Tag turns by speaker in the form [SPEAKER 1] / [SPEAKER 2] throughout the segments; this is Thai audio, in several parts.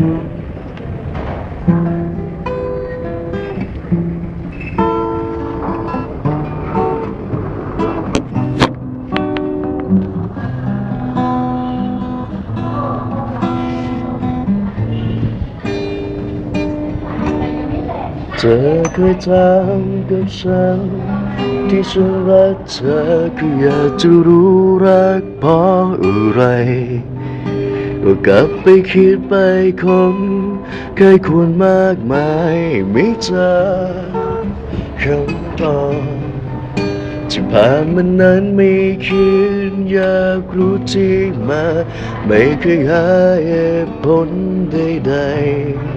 [SPEAKER 1] เธอเคยถามกับฉันที่ฉันรักเธอคืออยากจะรู้รักเพราะอะไร ก็กลับไปคิดไปคงเคยควรมากมายไม่เจอคำตอบที่ผ่านมานั้นไม่คิดอยากรู้ที่มา ไม่เคยหาเหตุผลใด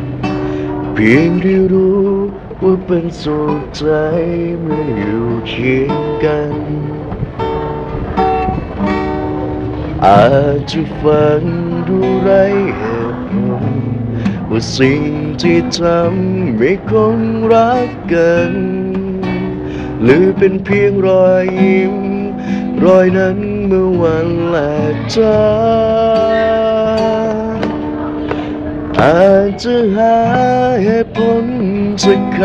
[SPEAKER 1] ๆเพียงได้รู้ว่าเป็นสุขใจเมื่ออยู่เคียงกันอาจจะฟังดู ไรเหตุผลว่าสิ่งที่ทำไม่คงรักกัน หรือเป็นเพียงรอยยิ้ม รอยนั้นเมื่อวันแรกเจออาจจะหาเหตุผลสักค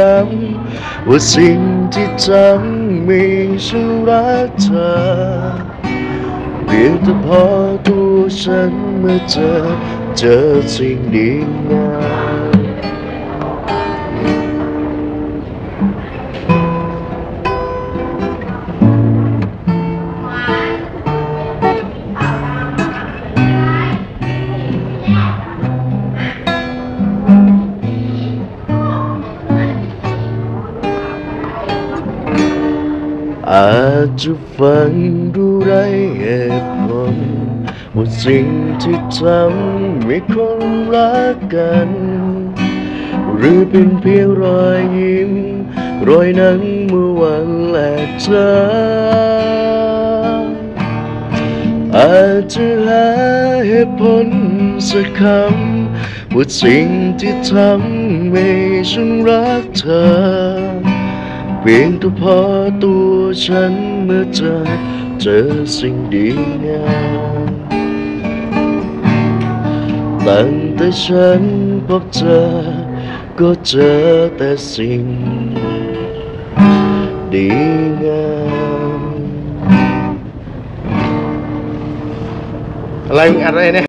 [SPEAKER 1] ำว่าสิ่งที่ทำไม่ฉันรักเธอ เพียงแต่พอตัวฉันเมื่อเจอเจอสิ่งดีงาม อาจจะฟังดูไรเหตุผลว่าสิ่งที่ทำไม่คงรักกัน หรือเป็นเพียงรอยยิ้ม รอยนั้นเมื่อวันแรกเจออาจจะหาเหตุผลสักคำว่าสิ่งที่ทำให้ฉันรักเธอ พียงแต่พอตัวฉันเมื่อเจอเจอสิ่งดีงามตั้งแต่ฉันพบเธอก็เจอแต่สิ่งดีงาม
[SPEAKER 2] อะไรอัดอะไรเนี่ย